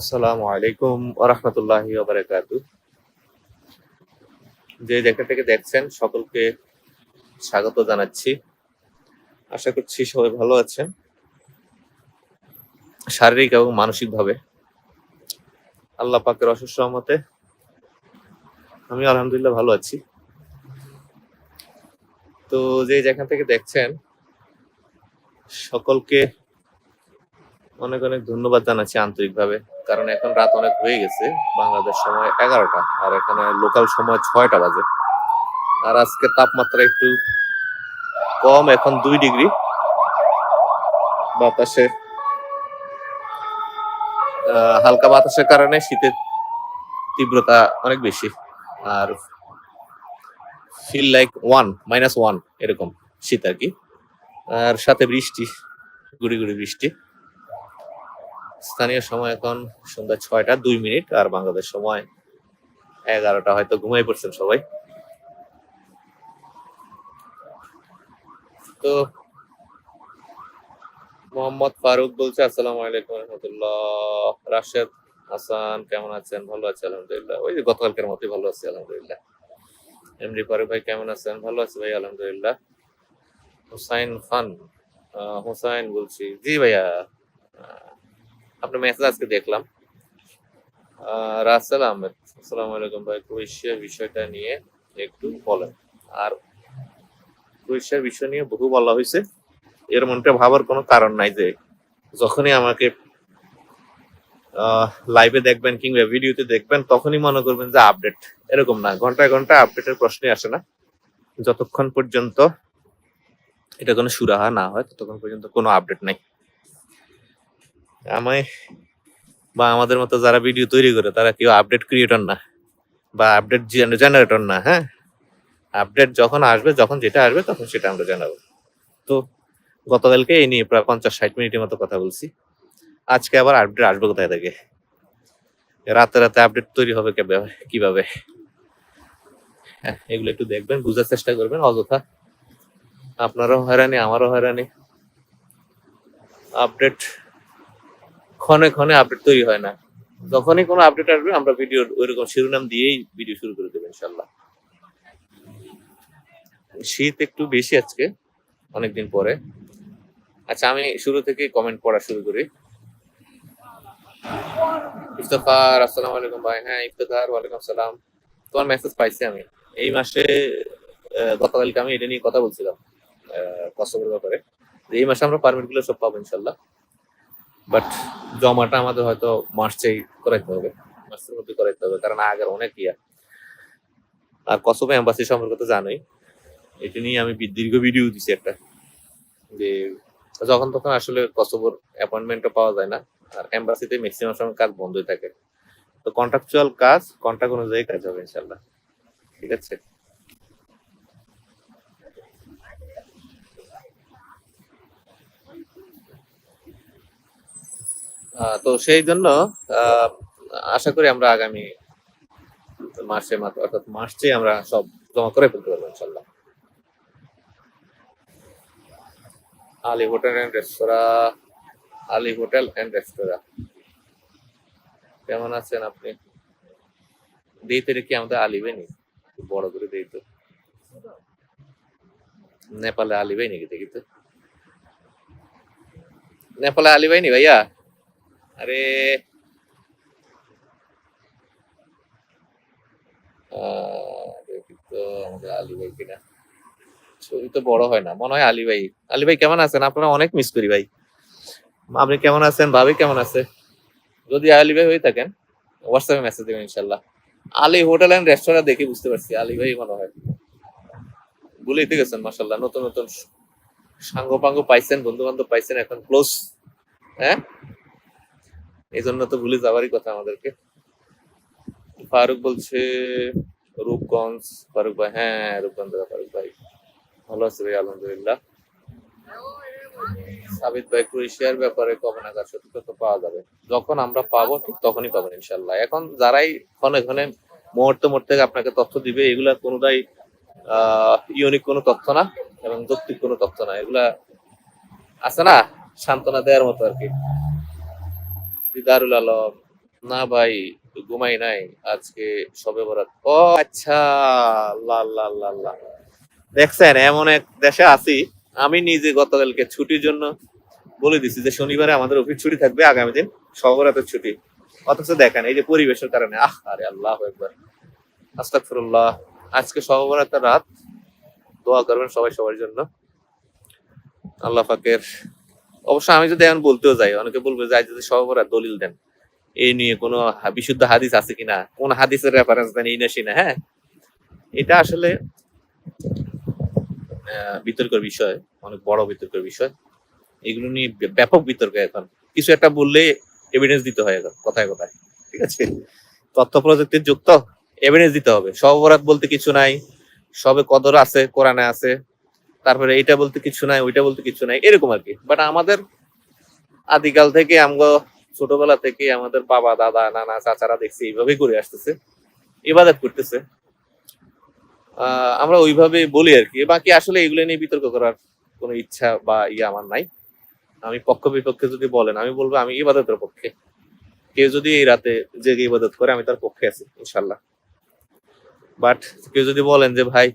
আসসালামু আলাইকুম ওরহমতুল্লাহি ওবারাকাতু। যে যেখান থেকে দেখছেন, সকলকে স্বাগত জানাচ্ছি। আশা করছি সবাই ভালো আছেন, শারীরিক এবং মানসিকভাবে। আল্লাহ পাকের অশেষ রহমতে আমি আলহামদুলিল্লাহ ভালো আছি। তো যে যেখান থেকে দেখছেন, সকলকে অনেক অনেক ধন্যবাদ জানাচ্ছি আন্তরিকভাবে। কারণ এখন রাত অনেক হয়ে গেছে, বাংলাদেশ সময় এগারোটা, আর এখানে লোকাল সময় ছয়টা বাজে। আর আজকে তাপমাত্রা একটু কম, এখন দুই ডিগ্রি। বাতাসে হালকা বাতাসের কারণে শীতের তীব্রতা অনেক বেশি। আর feel like one minus one এরকম শীত আর কি। আর সাথে বৃষ্টি, গুড়ি গুড়ি বৃষ্টি। স্থানীয় সময় এখন সন্ধ্যা ছয়টা দুই মিনিট আর বাংলাদেশ সময় এগারোটা। হয়তো ঘুমাই পড়ছেন সবাই। তো মোহাম্মদ ফারুক বলছে, আসসালামু আলাইকুম রহমতুল্লাহ। রাশেদ হাসান, কেমন আছেন? ভালো আছে, আলহামদুলিল্লাহ। ওই যে গতকালকের মতোই ভালো আছি, আলহামদুলিল্লাহ। এমডি ফারুক ভাই, কেমন আছেন? ভালো আছি ভাই, আলহামদুলিল্লাহ। হুসাইন খান হুসাইন বলছি। জি ভাইয়া। আপনার মেসেজ আজকে দেখলাম। রাসেল আহমেদ, আসসালামু আলাইকুম ভাই। ক্রোয়েশিয়ার বিষয়টা নিয়ে একটু বলেন। আর ক্রোয়েশিয়ার বিষয় নিয়ে বহু বলা হয়েছে। এর মনটা ভাবার কোনো কারণ নাই যে যখনই আমাকে লাইভে দেখবেন কিংবা ভিডিওতে দেখবেন, তখনই মনে করবেন যে আপডেট এরকম না, ঘন্টায় ঘন্টায় আপডেটের প্রশ্নই আসে না। যতক্ষণ পর্যন্ত এটা কোনো সুরাহা না হয়, ততক্ষণ পর্যন্ত কোনো আপডেট নাই। আমায় বা আমাদের মতো যারা ভিডিও তৈরি করে, তারা কেউ আপডেট ক্রিয়েটর না বা আপডেট জেনারেটর না হ্যাঁ? আপডেট যখন আসবে, যখন যেটা আসবে, তখন সেটা আমরা জানাব। তো গতকালকে এই নিয়ে প্রায় পঞ্চাশ ষাট মিনিটের মতো কথা বলছি। আজকে আবার আপডেট আসবে কোথায় থেকে? রাতে রাতে আপডেট তৈরি হবে কীভাবে? হ্যাঁ এগুলো একটু দেখবেন, বুঝার চেষ্টা করবেন, অযথা আপনারও হয়রানি, আমারও হয়রানি। আপডেট ক্ষণে ক্ষণে আপডেট তৈরি হয় না। যখনই কোনো আপডেট আসবে, আমরা ভিডিও ওইরকম শিরোনাম দিয়েই ভিডিও শুরু করে দেবো, ইনশাল্লাহ। শীত একটু বেশি আজকে, অনেকদিন পরে। আচ্ছা আমি শুরু থেকে কমেন্ট পড়া শুরু করি। ইফতেখার আসসালামু আলাইকুম ভাই। হ্যাঁ ইফতেখার ওয়ালাইকুম আসসালাম। তোমার মেসেজ পাইছি আমি। এই মাসে গতকালকে আমি এটা নিয়ে কথা বলছিলাম কসবের ব্যাপারে। এই মাসে আমরা পারমিটগুলো সব পাবো, ইনশাল্লাহ। বাট জমাটা আমাদের হয়তো মার্চেই করাইতে হবে মার্চের মধ্যে করাইতে হবে, কারণ আগের অনেক ইয়া। আর কসবে এম্বাসি সম্পর্কে তো জানোই, এটা নিয়ে আমি দীর্ঘ ভিডিও দিছি একটা, যে যখন তখন আসলে কসবর অ্যাপয়েন্টমেন্টও পাওয়া যায় না, আর এম্বাসিতে ম্যাক্সিমাম সময় কাজ বন্ধই থাকে। তো কন্ট্রাকচুয়াল কাজ কন্ট্রাক্ট অনুযায়ী কাজ হবে ইনশাল্লাহ। ঠিক আছে? তো সেই জন্য আশা করি আমরা আগামী মাসে মাত্র, অর্থাৎ মার্চে আমরা সব জমা করে ফেলতে পারব ইনশাল্লাহ Ali hotel and restaurant, Ali hotel and রেস্তোরাঁ। কেমন আছেন আপনি? দিতে কি আমাদের আলিবে নি বড় করে দিই তো। নেপালে আলিবাই নাকি দেখি তো? নেপালে আলিবাই নি ভাইয়া? আরে। ছবি তো বড় হয় না, মনে হয় আলী ভাই। আলী ভাই, কেমন আছেন? আপনারা অনেক মিস করি ভাই। আপনি কেমন আছেন? ভাবি কেমন আছে? যদি আলী ভাই হয়ে থাকেন হোয়াটসঅ্যাপে মেসেজ দেবেন ইনশাল্লাহ। আলী হোটেল এন্ড রেস্টুরেন্ট দেখে বুঝতে পারছি, আলী ভাই মনে হয়। ভুলেইতে গেছেন মাসাল্লাহ নতুন নতুন সাঙ্গ পাঙ্গ পাইছেন বন্ধু বান্ধব পাইছেন, এখন ক্লোজ হ্যাঁ? এই জন্য তো ভুলে যাওয়ারই কথা আমাদেরকে। ফারুক বলছে, রূপগঞ্জ, ফারুক ভাই হ্যাঁ রূপগঞ্জ ফারুক ভাই। ভালো আছে ভাই, আলহামদুলিল্লাহ। সাবিত ভাই, ক্রোয়েশিয়ার ব্যাপারে কবে নাগাদ সত্যতা পাওয়া যাবে। যখন আমরা পাবো, ঠিক তখনই পাবেন ইনশাল্লাহ এখন যারাই ক্ষণে ক্ষণে মুহূর্তে মুহূর্তে আপনাকে তথ্য দিবে, এগুলা কোনোটাই ইউনিক কোনো তথ্য না এবং যৌক্তিক কোনো তথ্য না। এগুলা আছে না, সান্ত্বনা দেওয়ার মতো আর কি। দিদারুল আলম, না ভাই, ঘুমাই নাই, আজকে সবে বরাত। ও আচ্ছা আল্লাহ দেখছেন, এমন এক দেশে আছি, আমি নিজে গতকালকে ছুটির জন্য বলে দিছি যে শনিবারে আমাদের অফিস ছুটি থাকবে, আগামী দিন সবরাতের ছুটি। অথচ দেখেন, এই যে পরিবেশের কারণে, আহ, আরে আল্লাহ একবার। আস্তাগফিরুল্লাহ। আজকে সবরাতের রাত, দোয়া করবেন সবাই সবার জন্য। আল্লাহ পাকের অবশ্য আমি যদি এখন বলতেও যাই, অনেকে বলবে যে যদি সবরাত দলিল দেন এই নিয়ে কোনো বিশুদ্ধ হাদিস আছে কিনা? কোন হাদিসের রেফারেন্স দেন, এই না সেই না। হ্যাঁ? এটা আসলে বিতর্কের বিষয়, অনেক বড় বিতর্কের বিষয়। এগুলো নিয়ে ব্যাপক বিতর্ক এখন। কিছু একটা বললে এভিডেন্স দিতে হয় এখন, কথায় কথায়। ঠিক আছে? তথ্য প্রযুক্তির যুক্ত এভিডেন্স দিতে হবে। সব অপরাধ বলতে কিছু নাই। সবে কদর আছে, কোরআনে আছে। তারপরে এইটা বলতে কিছু নাই, ওইটা বলতে কিছু নাই, এরকম আর কি। বাট আমাদের আদিকাল থেকে, আমগো ছোটবেলা থেকে আমাদের বাবা, দাদা, নানা, চাচারা দেখছি, এইভাবেই করে আসতেছে, ইবাদত করতেছে। আমরা ওইভাবে বলি আর কি। বাকি আসলে এগুলো নিয়ে বিতর্ক করার কোনো ইচ্ছা বা ইয়ে আমার নাই। আমি পক্ষ বিপক্ষে যদি বলেন, আমি বলব আমি ইবাদতের পক্ষে। কেউ যদি এই রাতে জেগে ইবাদত করে, আমি তার পক্ষে আছি, ইনশাল্লাহ। বাট কেউ যদি বলেন যে, ভাই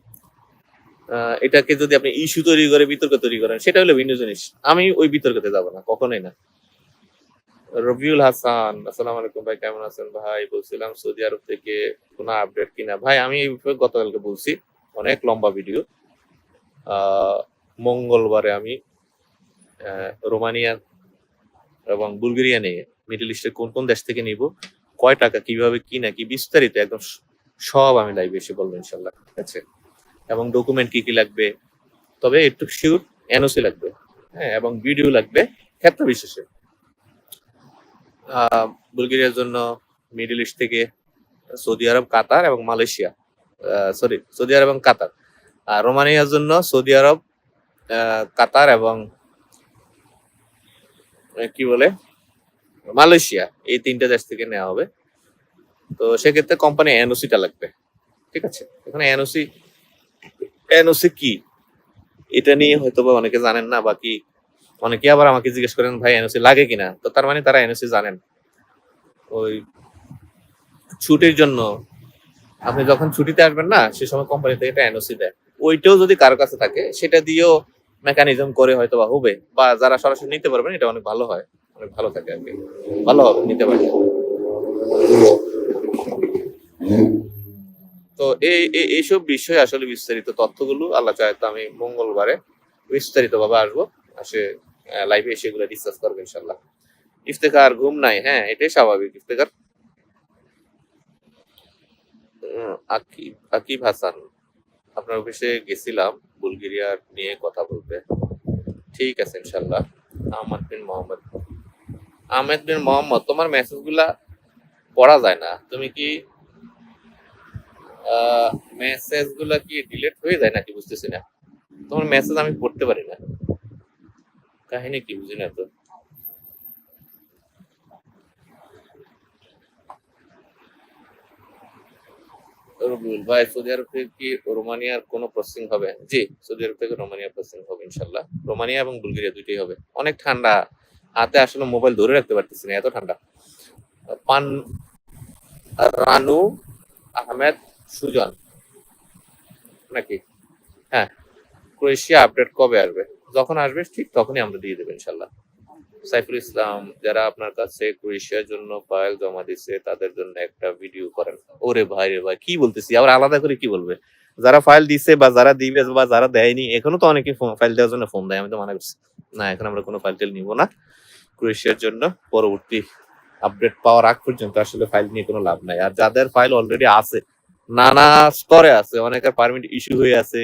এটাকে যদি আপনি ইস্যু তৈরি করে, বিতর্ক তৈরি করেন, সেটা হলো ভিন্ন জিনিস। আমি ওই বিতর্কতে যাব না, কখনোই না। রবিউল হাসান, আসসালামু আলাইকুম ভাই, কেমন আছেন ভাই? বলছিলাম সৌদি আরব থেকে কোনো আপডেট কিনা। ভাই, আমি এই বিষয়ে গতকালকে বলছি, অনেক লম্বা ভিডিও মঙ্গলবারে আমি রোমানিয়া এবং বুলগেরিয়া নিয়ে, মিডল ইস্টের কোন কোন দেশ থেকে নিব, কয় টাকা, কীভাবে, কি না, কি বিস্তারিত, একদম সব আমি লাইভে এসে বলব ইনশাল্লাহ ঠিক আছে? এবং ডকুমেন্ট কি কি লাগবে, তবে একটু শিওর এনওসি লাগবে হ্যাঁ এবং ভিডিও লাগবে ক্ষেত্র বিশেষে বুলগেরিয়ার জন্য মিডল ইস্ট থেকে সৌদি আরব, কাতার এবং মালয়েশিয়া সরি সৌদি আরব এবং কাতার। আর রোমানিয়ার জন্য সৌদি আরব কাতার এবং কি বলে, মালয়েশিয়া, এই তিনটে দেশ থেকে নেওয়া হবে। তো সেক্ষেত্রে কোম্পানি এনওসিটা লাগবে। ঠিক আছে? এখানে এনওসি এনওসি কি? এটা নিয়ে হয়তো বা অনেকে জানেন না, বাকি অনেকে আবার আমাকে জিজ্ঞেস করেন, ভাই, এনওসি লাগে কিনা? তো তার মানে তারা এনওসি জানেন। ওই ছুটির জন্য, আপনি যখন ছুটিতে আসবেন না, সে সময় কোম্পানি থেকে একটা এনওসি দেয়। ওইটাও যদি কারও কাছে থাকে, সেটা দিয়েও মেকানিজম করে হয়তো বা হবে, বা যারা সরাসরি নিতে পারবেন, এটা অনেক ভালো হয়। অনেক ভালো থাকে আর কি। ভালো হবে, নিতে পারবেন। তো এই, এই- এইসব বিষয়ে আসলে বিস্তারিত তথ্যগুলো আল্লাহ চায় তো আমি মঙ্গলবারে বিস্তারিত ভাবে আসব। আসে লাইভে এসে এগুলো ডিসকাস করব ইনশাল্লাহ ইফতেকার ঘুম নাই হ্যাঁ এটাই স্বাভাবিক ইফতেকার আকিব আকিব হাসান, আপনার অফিসে গেছিলাম বুলগেরিয়ার নিয়ে কথা বলতে। ঠিক আছে ইনশাল্লাহ আহমদ বিন মোহাম্মদ। আহমেদ বিন মোহাম্মদ, তোমার মেসেজগুলা পড়া যায় না। তুমি কি মেসেজগুলা কি ডিলিট হয়ে যায় নাকি বুঝতেছি না। তোমার মেসেজ আমি পড়তে পারি না। কাহিনী কি বুঝি না তো। রবিউল ভাই, সৌদি আরব থেকে কি রোমানিয়ার কোনো প্রসেসিং হবে? জি, সৌদি আরব থেকে রোমানিয়া প্রসেসিং হবে ইনশাল্লাহ রোমানিয়া এবং বুলগেরিয়া দুইটাই হবে। অনেক ঠান্ডা। হাতে আসলে মোবাইল ধরে রাখতে পারতেছি না, এত ঠান্ডা। পান রানু আহমেদ সুজন। নাকি? হ্যাঁ ক্রোয়েশিয়া আপডেট কবে আসবে? যখন আসবে, ঠিক তখনই আমরা দিয়ে দেবো ইনশাল্লাহ। সাইফুল ইসলাম, যারা আপনার কাছে ক্রোয়েশিয়ার জন্য ফাইল জমা দিচ্ছে তাদের জন্য একটা ভিডিও করেন। ওরে ভাই, রে ভাই, কি বলতেছি? আবার আলাদা করে কি বলবে? যারা ফাইল দিছে বা যারা দিবে বা যারা দেয়নি, এখনও তো অনেকে ফাইল দেওয়ার জন্য ফোন দেয়, আমি তো মানা করছি। না, এখন আমরা কোনো ফাইল টেল নিব না। ক্রোয়েশিয়ার জন্য পরবর্তী আপডেট পাওয়ার আগ পর্যন্ত আসলে ফাইল নিয়ে কোনো লাভ নাই। আর যাদের ফাইল অলরেডি আছে নানা স্তরে আছে অনেকের পারমিট ইস্যু হয়ে আছে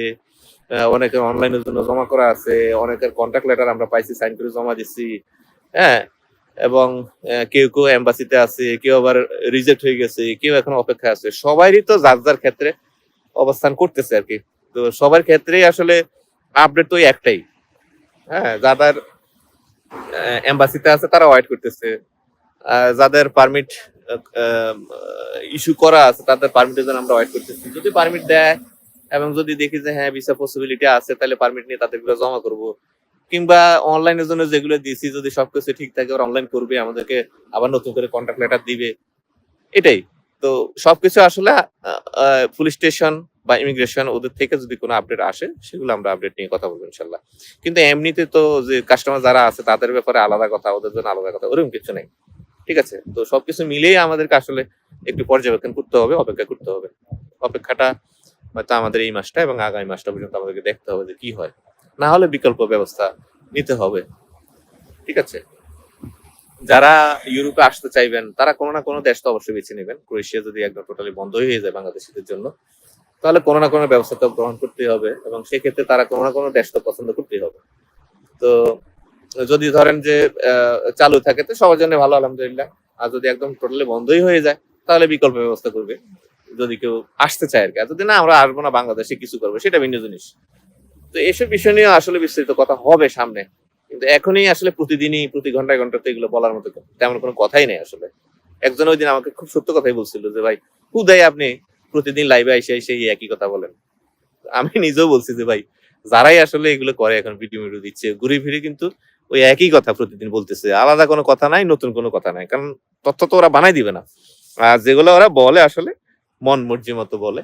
আহ, অনেকের অনলাইনের জন্য জমা করা আছে অনেকের কন্ট্যাক্ট লেটার আমরা পাইছি সাইন করে জমা দিচ্ছি হ্যাঁ? এবং কেউ কেউ এম্বাসিতে আছে কেউ আবার রিজেক্ট হয়ে গেছে কেউ এখন অপেক্ষায় আছে। সবারই তো যার যার ক্ষেত্রে অবস্থান করতেছে আর কি। তো সবার ক্ষেত্রেই আসলে আপডেট তো একটাই হ্যাঁ? যাদের এম্বাসিতে আছে তারা ওয়েট করতেছে যাদের পারমিট ইস্যু করা আছে, তাদের পারমিটের জন্য আমরা ওয়েট করতেছি। যদি পারমিট দেয় এবং যদি দেখি যে হ্যাঁ ভিসা পসিবিলিটি আছে, তাহলে পারমিট নিয়ে তাদেরগুলো জমা করব। কিংবা অনলাইনের জন্য যেগুলো দিছি, যদি সবকিছু ঠিক থাকে অনলাইন করবে, আমাদেরকে আবার নতুন করে কন্ট্যাক্ট লেটার দিবে। এটাই। তো সবকিছু আসলে পুলিশ স্টেশন বা ইমিগ্রেশন ওদের থেকে যদি কোনো আপডেট আসে, সেগুলো আমরা আপডেট নিয়ে কথা বলব, ইনশাল্লাহ। কিন্তু এমনিতে তো যে কাস্টমার যারা আছে, তাদের ব্যাপারে আলাদা কথা, ওদের জন্য আলাদা কথা, ওরকম কিছু নেই। ঠিক আছে? তো সবকিছু মিলিয়ে আমাদেরকে আসলে একটু পর্যবেক্ষণ করতে হবে, অপেক্ষা করতে হবে। অপেক্ষাটা হয়তো আমাদের এই মাসটা এবং আগামী মাসটা পর্যন্ত আমাদেরকে দেখতে হবে যে কি হয়। না হলে বিকল্প ব্যবস্থা নিতে হবে। ঠিক আছে? যারা ইউরোপে আসতে চাইবেন, তারা কোনো না কোনো দেশ তো অবশ্যই বেছে নেবেন। ক্রোয়েশিয়া যদি একদম টোটালি বন্ধ হয়ে যায় বাংলাদেশিদের জন্য, তাহলে কোনো না কোনো ব্যবস্থা তো গ্রহণ করতেই হবে এবং সেক্ষেত্রে তারা কোনো না কোনো দেশ তো পছন্দ করতেই হবে। তো যদি ধরেন যে চালু থাকে, তো সবার জন্য ভালো, আলহামদুলিল্লাহ। আর যদি একদম টোটালি বন্ধই হয়ে যায়, তাহলে বিকল্প ব্যবস্থা করবে। যদি কেউ আসতে চায় আর কি। যদি না, আমরা আসব না, বাংলাদেশে কিছু করব, সেটা ভিন্ন জিনিস। তো এসব বিষয় নিয়ে আসলে বিস্তারিত কথা হবে সামনে। কিন্তু এখনই আসলে প্রতিদিনই, প্রতি ঘন্টায় ঘন্টাতে এগুলো বলার মতো তেমন কোনো কথাই নেই আসলে। একজন ওই দিন আমাকে খুব সত্য কথাই বলছিল যে, ভাই হুদাই আপনি প্রতিদিন লাইভে এসে এসে এই একই কথা বলেন? আমি নিজেও বলছি যে, ভাই, যারাই আসলে এগুলো করে এখন ভিডিও ভিডিও দিচ্ছে ঘুরে ফিরে কিন্তু ওই একই কথা প্রতিদিন বলতেছে। আলাদা কোনো কথা নাই, নতুন কোনো কথা নাই। কারণ তথ্য তো ওরা বানাই দিবে না। আর যেগুলো ওরা বলে আসলে, মন মর্জি মতো বলে।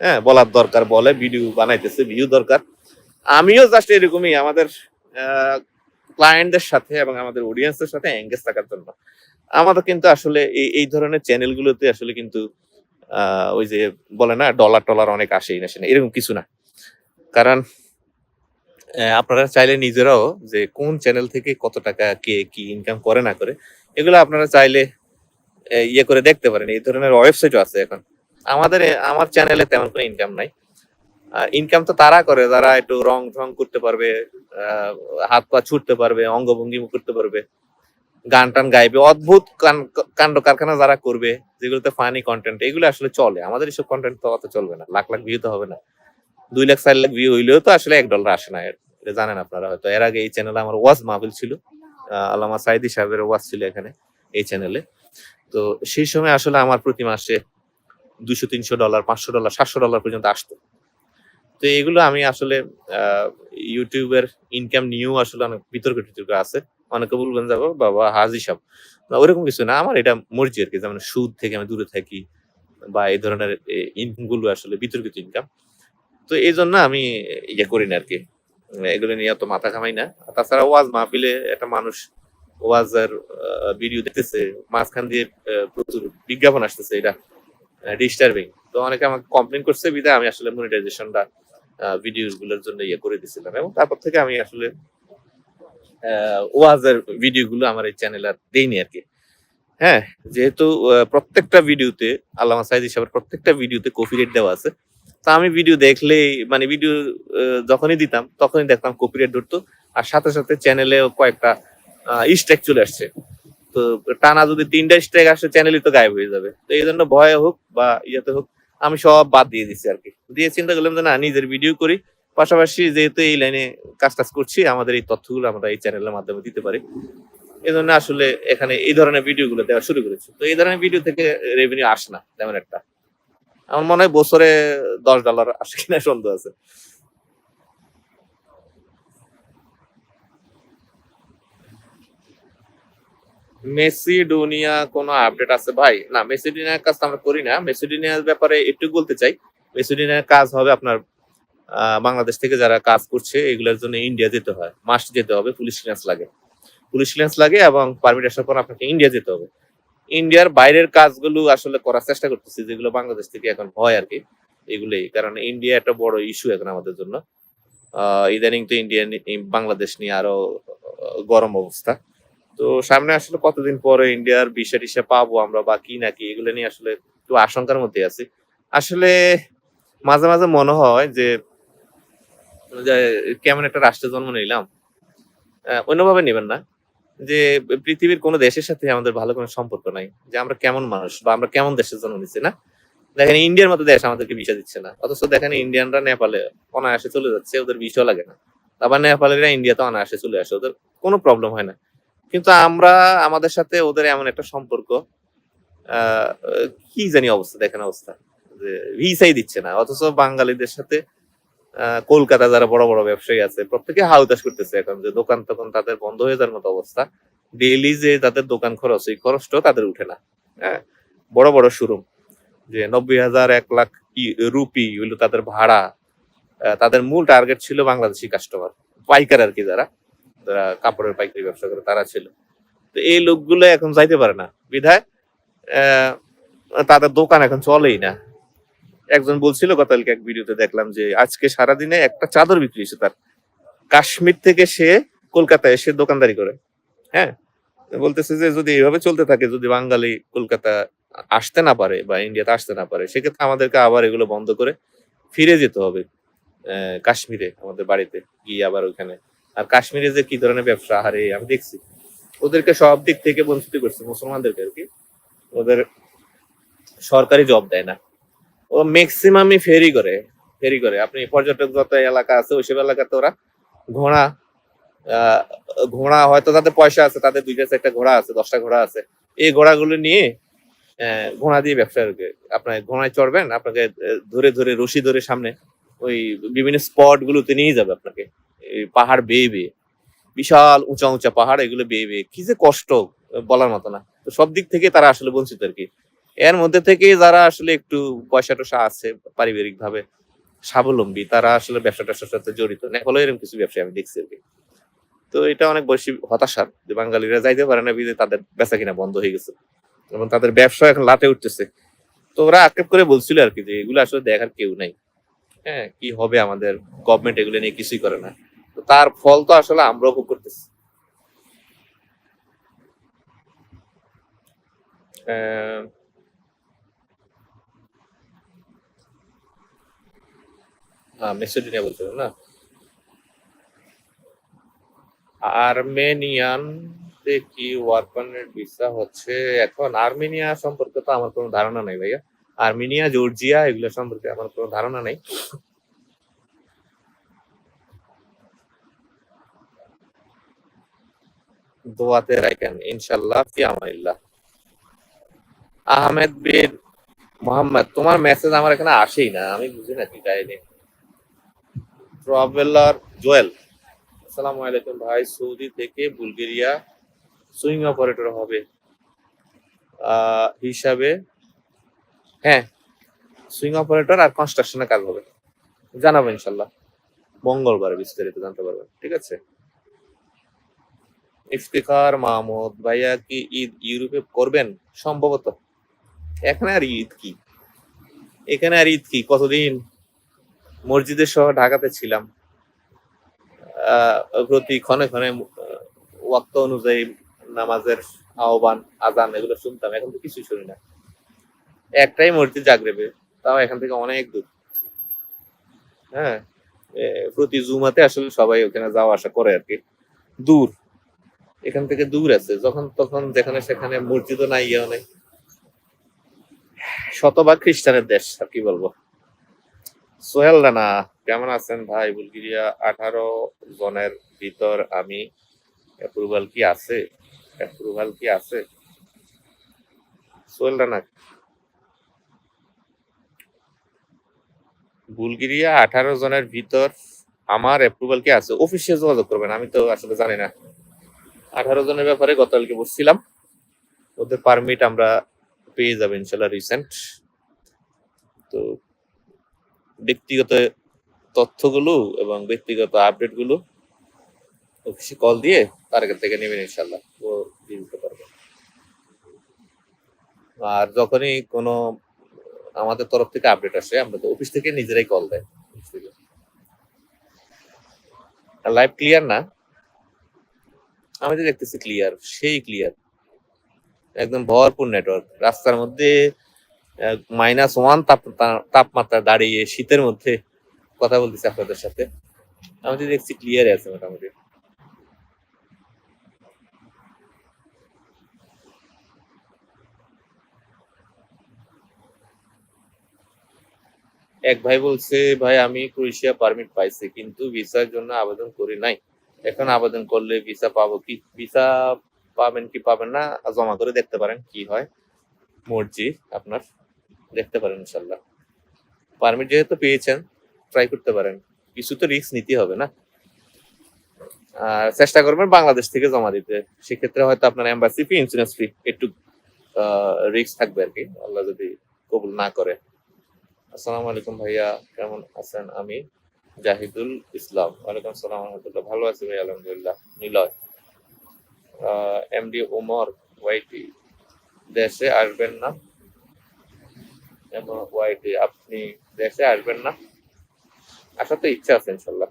হ্যাঁ বলার দরকার বলে ভিডিও বানাইতেছে ভিডিও দরকার। আমিও জাস্ট এরকমই আমাদের ক্লায়েন্টদের সাথে এবং আমাদের অডিয়েন্সের সাথে এঙ্গেজ থাকার জন্য। আমাদের কিন্তু আসলে এই এই ধরনের চ্যানেলগুলোতে আসলে কিন্তু ওই যে বলে না ডলার টলার অনেক আসেই না এরকম কিছু না। কারণ আপনারা চাইলে নিজেরাও যে কোন চ্যানেল থেকে কত টাকা কে কি ইনকাম করে না করে, এগুলো আপনারা চাইলে ইয়ে করে দেখতে পারেন। এই ধরনের ওয়েবসাইটও আছে এখন। আমাদের, আমার চ্যানেলে তেমন কোনো ইনকাম নাই। ইনকাম তো তারা করে যারা একটু রং ঢং করতে পারবে হাত পা ছুটতে পারবে, অঙ্গভঙ্গি করতে পারবে, গান টান গাইবে, অদ্ভুত কাণ্ড কারখানা যারা করবে, যেগুলোতে ফানি কন্টেন্ট এগুলো আসলে চলে। আমাদের এসব কন্টেন্ট তো অত চলবে না, লাখ লাখ ভিউ তো হবে না। দুই লাখ চার লাখ ভিউ হইলেও তো আসলে এক ডলার আসে না এটা জানেন আপনারা হয়তো। এর আগে এই চ্যানেলে আমার ওয়াজ মাহফিল ছিল। আল্লামা সাইদি সাহেবের ওয়াজ ছিল এখানে এই চ্যানেলে তো সেই সময় আসলে আমার প্রতি মাসে দুশো তিনশো ডলার পাঁচশো ডলার সাতশো ডলার পর্যন্ত আসতো। তো এগুলো আমি আসলে ইউটিউবের ইনকাম নিয়েও আসলে অনেক বিতর্ক টিতর্ক আছে। অনেকে বলবেন যাব বাবা হাজি সাহেব। না, ওরকম কিছু না। আমার এটা মর্জি আর কি। যেমন সুদ থেকে আমি দূরে থাকি বা এই ধরনের ইনকামগুলো আসলে বিতর্কিত ইনকাম তো এই জন্য আমি ইয়ে করি না আর কি এগুলো নিয়ে অত মাথা ঘামাই না। তাছাড়া ওয়াজ মাহফিলে একটা মানুষ ওয়াজের ভিডিও দেখতেছে, মাঝখান দিয়ে প্রচুর বিজ্ঞাপন আসতেছে এটা ডিস্টার্বিং তো অনেকে আমাকে কমপ্লেন করছে, বিধায় আমি আসলে মনিটাইজেশনটা ভিডিওসগুলোর জন্য ইয়ে করে দিছিলাম। এবং তারপর থেকে আমি আসলে ওয়াজের ভিডিও গুলো আমার এই চ্যানেল আর দেইনি আর কি হ্যাঁ যেহেতু প্রত্যেকটা ভিডিওতে আল্লামা সাইদ হিসাবের প্রত্যেকটা ভিডিওতে কপিরাইট দেওয়া আছে। তো আমি ভিডিও দেখলেই মানে ভিডিও যখনই দিতাম, তখনই দেখতাম কপিরাইট ধরতো। আর সাথে সাথে চ্যানেলেও কয়েকটা স্ট্রাইক চলে আসছে। তো টানা যদি তিনটা স্ট্রাইক আসে চ্যানেলই তো গায়েব হয়ে যাবে। তো এই জন্য ভয়ে হোক বা ইয়েতে হোক, আমি সব বাদ দিয়ে দিচ্ছি আর কি। দিয়ে চিন্তা করলাম যে না, নিজের ভিডিও করি। পাশাপাশি যেহেতু এই লাইনে কাজ টাজ করছি, আমাদের এই তথ্যগুলো আমরা এই চ্যানেলের মাধ্যমে দিতে পারি। এই জন্য আসলে এখানে এই ধরনের ভিডিও গুলো দেওয়া শুরু করেছি। তো এই ধরনের ভিডিও থেকে রেভিনিউ আসে না, তেমন একটা। আমার মনে হয় বছরে দশ ডলার আসে কিনা সন্দেহ আছে। মেসিডোনিয়া কোনো আপডেট আছে ভাই? না, মেসিডোনিয়ার কাজ আমরা করি না। মেসিডোনিয়ার ব্যাপারে একটু বলতে চাই। মেসিডোনিয়ার কাজ হবে আপনার বাংলাদেশ থেকে যারা কাজ করছে, এগুলোর জন্য ইন্ডিয়া যেতে হয়। মাস্ট যেতে হবে। পুলিশ ক্লিয়ারেন্স লাগে। পুলিশ ক্লিয়ারেন্স লাগে এবং পারমিট আসার পর আপনাকে ইন্ডিয়া যেতে হবে। ইন্ডিয়ার বাইরের কাজগুলো আসলে করার চেষ্টা করতেছি, যেগুলো বাংলাদেশ থেকে এখন হয় আর কি, এগুলোই। কারণ ইন্ডিয়া একটা বড় ইস্যু এখন আমাদের জন্য। ইদানিং তো ইন্ডিয়া বাংলাদেশ নিয়ে আরও গরম অবস্থা। তো সামনে আসলে কতদিন পরে ইন্ডিয়ার ভিসা টিসা পাবো আমরা বা কি নাকি এগুলো নিয়ে আসলে একটু আশঙ্কার মধ্যে আছি। আসলে মাঝে মাঝে মনে হয় যে কেমন একটা রাষ্ট্রে জন্ম নিলাম অন্যভাবে নেবেন না। যে পৃথিবীর কোনো দেশের সাথে আমাদের ভালো কোনো সম্পর্ক নাই, যে আমরা কেমন মানুষ বা আমরা কেমন দেশের জন্য নিচ্ছি, না? দেখেন, ইন্ডিয়ার মতো দেশ আমাদেরকে ভিসা দিচ্ছে না। অথচ দেখেন, ইন্ডিয়ানরা নেপালে অনায়াসে চলে যাচ্ছে, ওদের ভিসা লাগে না। আবার নেপালিরা ইন্ডিয়াতে অনায়াসে চলে আসে, ওদের কোনো প্রবলেম হয় না। কিন্তু আমরা, আমাদের সাথে ওদের এমন একটা সম্পর্ক কি জানি অবস্থা, দেখেন অবস্থা। যে ভিসাই দিচ্ছে না, অথচ বাঙালিদের সাথে কলকাতা যারা বড় বড় ব্যবসায়ী আছে, প্রত্যেকে হাউতাস করতেছে এখন যে দোকান তখন তাদের বন্ধ হয়ে যাওয়ার মতো অবস্থা। ডেইলি যে তাদের দোকান খরচ, এই খরচটাও তাদের উঠে না হ্যাঁ? বড় বড় শোরুম, যে নব্বই হাজার এক লাখ রুপি হইল তাদের ভাড়া। তাদের মূল টার্গেট ছিল বাংলাদেশি কাস্টমার, পাইকার আর কি যারা যারা কাপড়ের পাইকারি ব্যবসা করে, তারা ছিল। তো এই লোকগুলো এখন যাইতে পারে না। বিধায় তাদের দোকান এখন চলেই না। একজন বলছিল, গতকালকে এক ভিডিওতে দেখলাম যে আজকে সারাদিনে একটা চাদর বিক্রি হয়েছে তার। কাশ্মীর থেকে সে কলকাতায় এসে দোকানদারি করে। হ্যাঁ? বলতেছে যে যদি এইভাবে চলতে থাকে, যদি বাঙালি কলকাতা আসতে না পারে বা ইন্ডিয়াতে আসতে না পারে, সেক্ষেত্রে আমাদেরকে আবার এগুলো বন্ধ করে ফিরে যেতে হবে কাশ্মীরে আমাদের বাড়িতে, গিয়ে আবার ওইখানে। আর কাশ্মীরে যে কি ধরনের ব্যবসা হারে আমি দেখছি। ওদেরকে সব দিক থেকে বঞ্চিত করছে মুসলমানদেরকে আর কি। ওদের সরকারি জব দেয় না। ও ম্যাক্সিমামই ফেরি করে ফেরি করে। আপনি পর্যটক যত এলাকা আছে ওইসব এলাকাতে ওরা ঘোড়া ঘোড়া হয়তো তাদের পয়সা আছে তাদের দুইটা একটা ঘোড়া আছে, দশটা ঘোড়া আছে। এই ঘোড়াগুলো নিয়ে ঘোড়া দিয়ে ব্যবসা আপনার ঘোড়ায় চড়বেন, আপনাকে ধরে ধরে, রশি ধরে সামনে ওই বিভিন্ন স্পট গুলোতে নিয়ে যাবে আপনাকে। পাহাড় বেয়ে বেয়ে। বিশাল উঁচা উঁচা পাহাড়, এগুলো বেয়ে বেয়ে। কি যে কষ্ট, বলার মতো না। তো সব দিক থেকে তারা আসলে বঞ্চিত আর কি। এর মধ্যে থেকে যারা আসলে একটু পয়সা টসা আছে পারিবারিক ভাবে স্বাবলম্বী তারা আসলে ব্যবসা ট্যাবসার সাথে জড়িত। না এরকম কিছু ব্যবসা আমি দেখছি আর তো এটা অনেক বেশি হতাশার যে বাঙালিরা যাইতে পারে না বিদে তাদের বেচা কিনা বন্ধ হয়ে গেছে এবং তাদের ব্যবসা এখন লাটে উঠতেছে। তো ওরা আক্ষেপ করে বলছিল আর কি যে এগুলো আসলে দেখার কেউ নাই। হ্যাঁ কি হবে আমাদের? গভর্নমেন্ট এগুলো নিয়ে কিছুই করে না। তো তার ফল তো আসলে আমরাও ভোগ করতেছি। আহ, হ্যাঁ মেসিডোনিয়া না? আর্মেনিয়ান কি ভিসা হচ্ছে? এখন আর্মেনিয়া সম্পর্কে তো আমার কোনো ধারণা নাই ভাইয়া। আর্মেনিয়া, জর্জিয়া এগুলো সম্পর্কে আমার কোনো ধারণা নাই। দোয়াতে রাখেন ইনশাল্লাহ ফি আমানিল্লাহ। আহমেদ বিন মোহাম্মদ, তোমার মেসেজ আমার এখানে আসেই না, আমি বুঝি না কি কাহিনী। Traveller Joel. আসসালামু আলাইকুম ভাই, সৌদি থেকে বুলগেরিয়া সুইং অপারেটর হবে। হিসাবে হ্যাঁ সুইং অপারেটর আর কনস্ট্রাকশনের কাজ হবে। জানাব ইনশাল্লাহ। মঙ্গলবার বিস্তারিত জানতে পারবেন, ঠিক আছে? ইফতিখার মাহমুদ, ভাইয়া কি ঈদ ইউরোপে করবেন? সম্ভবত। এখানে আর ঈদ কি? এখানে আর ঈদ কি? কতদিন? মসজিদের সহ ঢাকাতে ছিলাম। প্রতি ক্ষণে ক্ষণে ওয়াক্ত অনুযায়ী নামাজের আহ্বান আজান এগুলো শুনতাম। এখন তো কিছুই শুনি না। একটাই মসজিদ জাগরেবে, তাও এখান থেকে অনেক দূর। হ্যাঁ প্রতি জুমাতে আসলে সবাই ওখানে যাওয়া আসা করে আর কি। দূর। এখান থেকে দূর আছে। যখন তখন যেখানে সেখানে মসজিদও নাই, ইয়েও নাই। শতভাগ খ্রিস্টানের দেশ, আর কি বলব। সোহেল রানা, কেমন আছেন ভাই? বুলগেরিয়া আঠারো জনের ভিতর আমি অ্যাপ্রুভাল কি আছে? অ্যাপ্রুভাল কি আছে? সোহেল রানা, বুলগেরিয়া আঠারো জনের ভিতর আমার অ্যাপ্রুভাল কি আছে? অফিসে যোগাযোগ করবেন, আমি তো আসলে জানি না। আঠারো জনের ব্যাপারে গতকালকে বসছিলাম। ওদের পারমিট আমরা পেয়ে যাব ইনশাল্লাহ রিসেন্ট তো ব্যক্তিগত তথ্যগুলো এবং ব্যক্তিগত আপডেটগুলো অফিসে কল দিয়ে তার থেকে নেবেন ইনশাল্লাহ ও দিয়ে দিতে পারবে আর যখনই কোনো আমাদের তরফ থেকে আপডেট আসে, আমরা তো অফিস থেকে নিজেরাই কল দেয়। লাইভ ক্লিয়ার না? আমি তো দেখতেছি ক্লিয়ার সেই ক্লিয়ার একদম ভরপুর নেটওয়ার্ক রাস্তার মধ্যে মাইনাস ওয়ান তাপমাত্রা দাঁড়িয়ে শীতের মধ্যে কথা বলতেছি আপনাদের সাথে। আমি তো দেখছি ক্লিয়ার আছে মোটামুটি। এক ভাই বলছে, ভাই, আমি ক্রোয়েশিয়া পারমিট পাইছি, কিন্তু ভিসার জন্য আবেদন করি নাই। এখন আবেদন করলে ভিসা পাবো কি? ভিসা পাবেন কি পাবেন না? জমা করে দেখতে পারেন কি হয়। মর্জি আপনার। দেখতে পারেন ইনশাল্লাহ পারমিট যেহেতু পেয়েছেন ট্রাই করতে পারেন। কিছু তো রিস্ক নিতে হবে না। আর চেষ্টা করবেন বাংলাদেশ থেকে জমা দিতে। সেক্ষেত্রে হয়তো আপনার এম্বাসি ফি ইন্স্যুরেন্স ফি একটু রিস্ক থাকবে আর কি। আল্লাহ যদি কবুল না করে। আসসালামু আলাইকুম ভাইয়া, কেমন আছেন? আমি জাহিদুল ইসলাম। ওয়ালাইকুম আসসালাম রহমতুল্লাহ। ভালো আছি ভাই আলহামদুলিল্লাহ। নিলয়। এমডি ওমর ওয়াইটি দেশে আসবেন না। আপনি দেশে আসবেন না। আসার তো ইচ্ছা আছে ইনশাল্লাহ।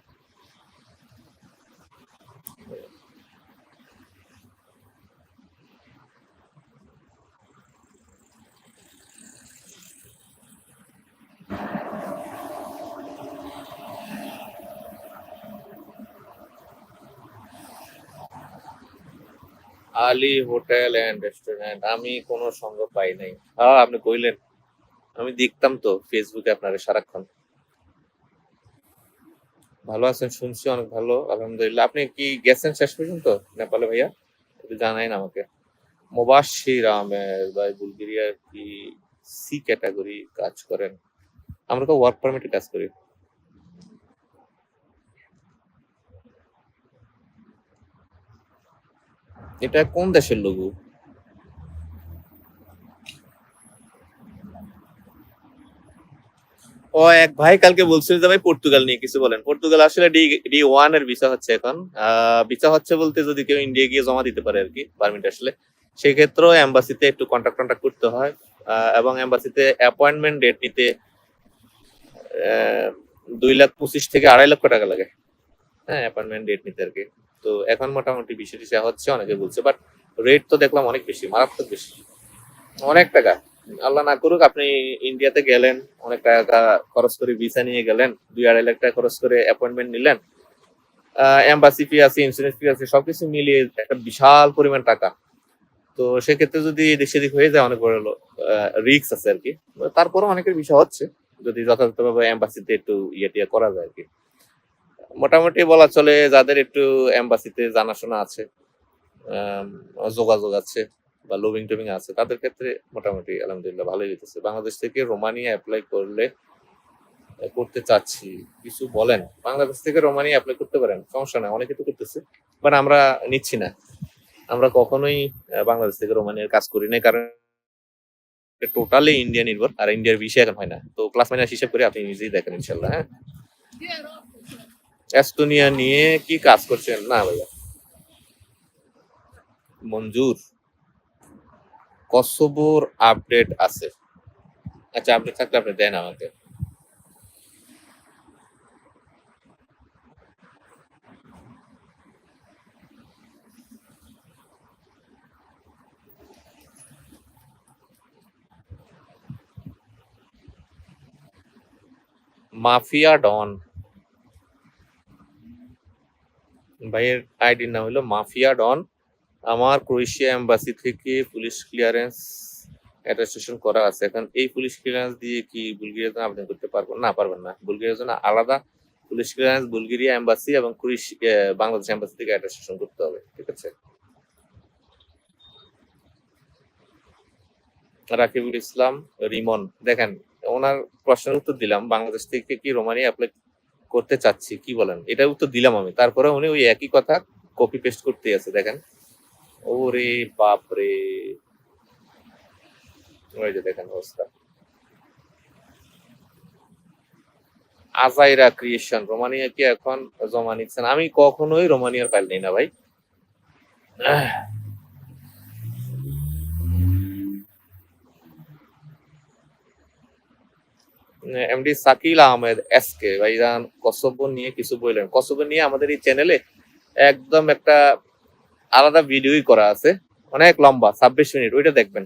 আলী হোটেল এন্ড রেস্টুরেন্ট, আমি কোনো সঙ্গ পাই নাই। হ্যাঁ আপনি কইলেন। আমি দেখতাম তো ফেসবুকে আপনার সারাক্ষণ। ভালো আছেন? শুনছি অনেক ভালো, আলহামদুলিল্লাহ। আপনি কি গেছেন শেষ পর্যন্ত, নেপালে ভাইয়া? একটু জানাইন আমাকে। মোবাশির আহমেদ ভাই বুলগেরিয়ার কি সি ক্যাটাগরি কাজ করেন? আমরা তো ওয়ার্ক পারমিটে কাজ করি। এটা কোন দেশের লোগো ও এক ভাই কালকে বলছিল যে, ভাই, পর্তুগাল নিয়ে কিছু বলেন। পর্তুগাল আসলে ডি ডি ওয়ানের ভিসা হচ্ছে এখন। ভিসা হচ্ছে বলতে যদি কেউ ইন্ডিয়া গিয়ে জমা দিতে পারে আর কি পারমিট আসলে। সেই ক্ষেত্রেও এম্বাসিতে একটু কন্ট্যাক্ট কন্ট্যাক্ট করতে হয়। এবং এম্বাসিতে অ্যাপয়েন্টমেন্ট ডেট নিতে দুই লাখ পঁচিশ থেকে আড়াই লক্ষ টাকা লাগে। হ্যাঁ অ্যাপয়েন্টমেন্ট ডেট নিতে আর কি তো এখন মোটামুটি বিষয় টিষয় হচ্ছে, অনেকে বলছে। বাট রেট তো দেখলাম অনেক বেশি, মারাত্মক বেশি। অনেক টাকা। আল্লাহ না করুক, আপনি ইন্ডিয়াতে গেলেন, অনেক টাকা খরচ করে ভিসা নিয়ে গেলেন, দুই আড়াই লাখ টাকা খরচ করে অ্যাপয়েন্টমেন্ট নিলেন এম্বাসি ফি আছে ইন্স্যুরেন্স ফি আছে, সবকিছু মিলিয়ে একটা বিশাল পরিমাণ টাকা। তো সেক্ষেত্রে যদি এদিক সেদিক হয়ে যায়, অনেক বড় রিক্স আছে আর কি তারপরে অনেকের বিষয় হচ্ছে, যদি যথাযথভাবে এম্বাসিতে একটু ইয়ে টিয়ে করা যায় আর কি মোটামুটি বলা চলে, যাদের একটু এম্বাসিতে জানাশোনা আছে যোগাযোগ আছে বা লোভিং টোভিং আছে, তাদের ক্ষেত্রে মোটামুটি আলহামদুলিল্লাহ ভালোই হইতেছে। বাংলাদেশ থেকে রোমানিয়া অ্যাপ্লাই করলে করতে চাচ্ছি। কিছু বলেন? বাংলাদেশ থেকে রোমানিয়া অ্যাপ্লাই করতে পারেন? সমস্যা নাই, অনেকে তো করতেছে বাট আমরা নিচ্ছি না। আমরা কখনোই বাংলাদেশ থেকে রোমানিয়ার কাজ করি না কারণ টোটালি ইন্ডিয়া নির্ভর, আর ইন্ডিয়ার বিষয় এখন হয় না। তো প্লাস মাইনাস হিসাব করে আপনি নিজেই দেখেন ইনশাল্লাহ হ্যাঁ? এস্তোনিয়া নিয়ে কি কাজ করছেন? না ভাইয়া। মঞ্জুর। কসোবোর আপডেট আছে। আচ্ছা আপডেট থাকলে আপনি দেন আমাকে। Mafia don. ভাইয়ের আইডির নাম হলো মাফিয়া ডন। আমার ক্রোয়েশিয়া এম্বাসি থেকে পুলিশ ক্লিয়ারেন্স অ্যাটাস্টেশন করা আছে। এখন এই পুলিশ ক্লিয়ারেন্স দিয়ে কি বুলগেরিয়ার জন্য আবেদন করতে পারব? না, পারবেন না। বুলগেরিয়ার জন্য আলাদা পুলিশ ক্লিয়ারেন্স বুলগেরিয়া এম্বাসি এবং ক্রোয়েশিয়া বাংলাদেশ এম্বাসি থেকে অ্যাটাস্টেশন করতে হবে। ঠিক আছে? রাকিবুল ইসলাম, রিমন, দেখেন, ওনার প্রশ্নের উত্তর দিলাম। বাংলাদেশ থেকে কি রোমানিয়া অ্যাপ্লাই করতে চাচ্ছি? কি বলেন? এটা উত্তর দিলাম আমি। তারপরে উনি ওই একই কথা কপি পেস্ট করতে আছে, দেখেন। ওরে বাপরে। ওই যে দেখেন অবস্থা। আজাইরা ক্রিয়েশন রোমানিয়া কি এখন জমা নিচ্ছেন? আমি কখনোই রোমানিয়ার ফাইল নেই না ভাই। এমডি সাকিল আহমেদ এসকে ভাইজান কসব্য নিয়ে কিছু বললেন। কসব্য নিয়ে আমাদের এই চ্যানেলে একদম একটা আলাদা ভিডিওই করা আছে। অনেক লম্বা, ছাব্বিশ মিনিট, ওইটা দেখবেন।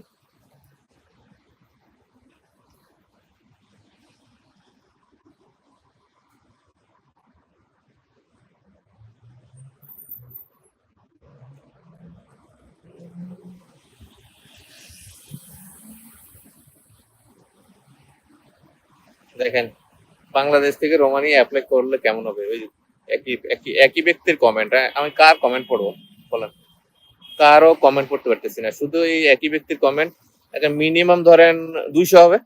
দেখেন, বাংলাদেশ থেকে রোমানিয়া অ্যাপ্লাই করলে কেমন হবে? ওই একই একই একই ব্যক্তির কমেন্ট আমি কার কমেন্ট পড়ব? বলেন। কারও কমেন্ট করতে পারতেছি না, শুধু এই একই ব্যক্তির কমেন্ট একটা মিনিমাম ধরেন দুইশো হবে।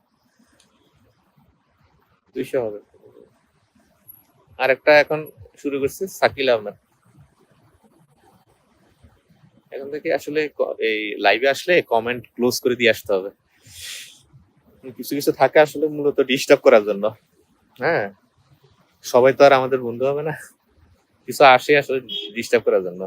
দুইশো হবে। আর একটা এখন শুরু করছে সাকিল আহমেদ। এখন থেকে আসলে এই লাইভে আসলে কমেন্ট ক্লোজ করে দিয়ে আসতে হবে। কিছু কিছু থাকে আসলে মূলত ডিস্টার্ব করার জন্য। হ্যাঁ সবাই তো আর আমাদের বন্ধু হবে না। কিছু আসে আসলে ডিস্টার্ব করার জন্য।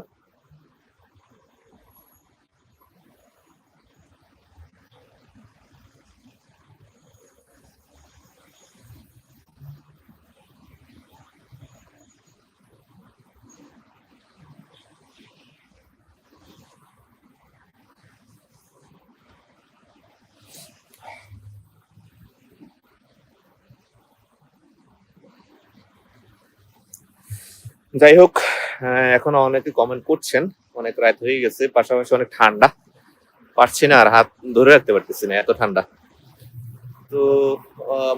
যাই হোক এখনও অনেকে কমেন্ট করছেন, অনেক রাত হয়ে গেছে, পাশাপাশি অনেক ঠান্ডা। পারছি না আর হাত ধরে রাখতে পারতেছি না, এত ঠান্ডা। তো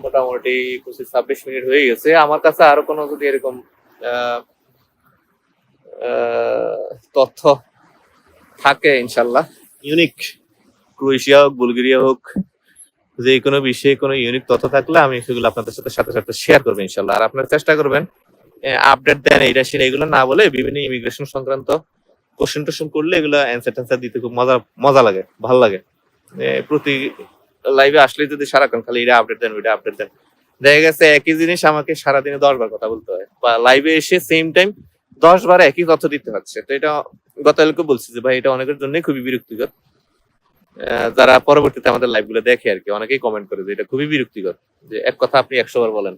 মোটামুটি পঁচিশ, ছাব্বিশ মিনিট হয়ে গেছে। আমার কাছে আরও কোনো যদি এরকম তথ্য থাকে ইনশাল্লাহ। ইউনিক ক্রোয়েশিয়া হোক বুলগেরিয়া হোক যে কোনো বিষয়ে কোনো ইউনিক তথ্য থাকলে আমি সেগুলো আপনাদের সাথে সাথে সাথে শেয়ার করব ইনশাল্লাহ। আর আপনারা চেষ্টা করবেন আপডেট দেন এইটা সেটা এগুলো না বলে বিভিন্ন ইমিগ্রেশন সংক্রান্ত কোশ্চেন টোশ্চেন করলে এগুলো অ্যান্সার ট্যান্সার দিতে খুব মজা মজা লাগে, ভালো লাগে। প্রতি লাইভে আসলে যদি সারাক্ষণ খালি এটা আপডেট দেন, ওইটা আপডেট দেন। দেখা গেছে একই জিনিস আমাকে সারাদিনে দশ বার কথা বলতে হয়। বা লাইভে এসে সেম টাইম দশ বার একই তথ্য দিতে হচ্ছে। তো এটা গতকালকে বলছি যে, ভাই, এটা অনেকের জন্যই খুবই বিরক্তিকর। যারা পরবর্তীতে আমাদের লাইভগুলো দেখে আর কি, অনেকেই কমেন্ট করে যে, এটা খুবই বিরক্তিকর। যে এক কথা আপনি একশো বার বলেন।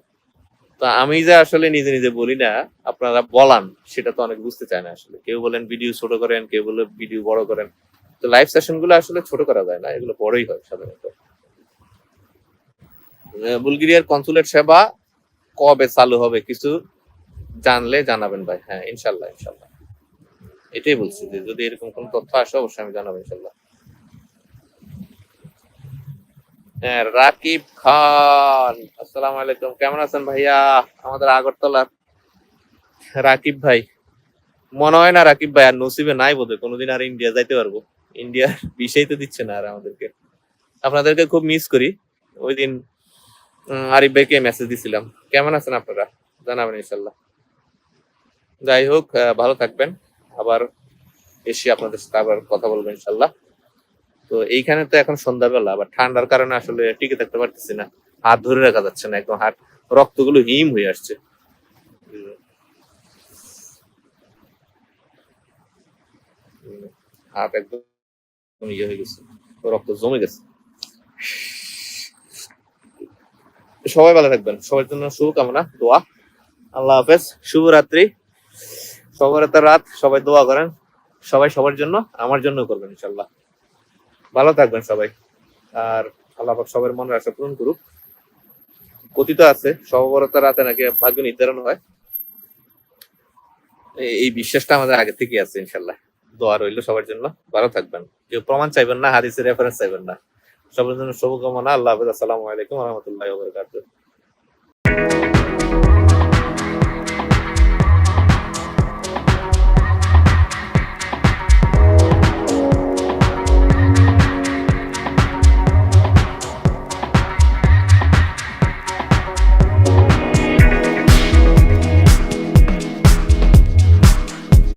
তো আমি যে আসলে নিজে নিজে বলি না, আপনারা বলান, সেটা তো অনেক বুঝতে চায় না আসলে। কেউ বলেন ভিডিও ছোট করেন, কেউ বলে ভিডিও বড় করেন। তো লাইভ সেশনগুলো আসলে ছোট করা যায় না, এগুলো বড়ই হয় সাধারণত। বুলগেরিয়ার কনসুলেট সেবা কবে চালু হবে কিছু জানলে জানাবেন ভাই। হ্যাঁ ইনশাল্লাহ ইনশাল্লাহ। এটাই বলছি যে যদি এরকম কোন তথ্য আসে, অবশ্যই আমি জানাব, ইনশাল্লাহ হ্যাঁ রাকিব খান। আসসালামু আলাইকুম। কেমন আছেন ভাইয়া? আমাদের আগরতলার রাকিব ভাই। মনে হয় না রাকিব ভাই আর নসিবে নাই বোধহয়। কোনোদিন আর ইন্ডিয়া যাইতে পারব। ইন্ডিয়ার বিষয় তো দিচ্ছে না আর আমাদেরকে। আপনাদেরকে খুব মিস করি। ওই দিন আরিফ ভাইকে মেসেজ দিছিলাম। কেমন আছেন আপনারা? জানাবেন ইনশাল্লাহ যাই হোক ভালো থাকবেন। আবার এসে আপনাদের সাথে আবার কথা বলব ইনশাল্লাহ তো এইখানে তো এখন সন্ধ্যাবেলা, আবার ঠান্ডার কারণে আসলে টিকে থাকতে পারতেছি না। হাত ধরে রাখা যাচ্ছে না, একদম হাত, রক্তগুলো হিম হয়ে আসছে। হাত একদম ইয়ে হয়ে গেছে, রক্ত জমে গেছে। সবাই ভালো থাকবেন, সবার জন্য শুভকামনা, দোয়া। আল্লাহ হাফেজ, শুভরাত্রি। সবার রাত, সবাই দোয়া করেন। সবাই সবার জন্য, আমার জন্য করবেন ইনশাল্লাহ ভালো থাকবেন সবাই। আর আল্লাহ সবার মনের আশা পূরণ করুক। কথিত আছে সবরতা রাতে নাকি ভাগ্য নির্ধারণ হয়। এই- এই বিশ্বাসটা আমাদের আগে থেকে আছে ইনশাল্লাহ দোয়া রইল সবার জন্য। ভালো থাকবেন। কেউ প্রমাণ চাইবেন না, হাদিসের রেফারেন্স চাইবেন না। সবার জন্য শুভকামনা। আল্লাহ হাফেজ। আসসালামু আলাইকুম রহমতুল্লাহ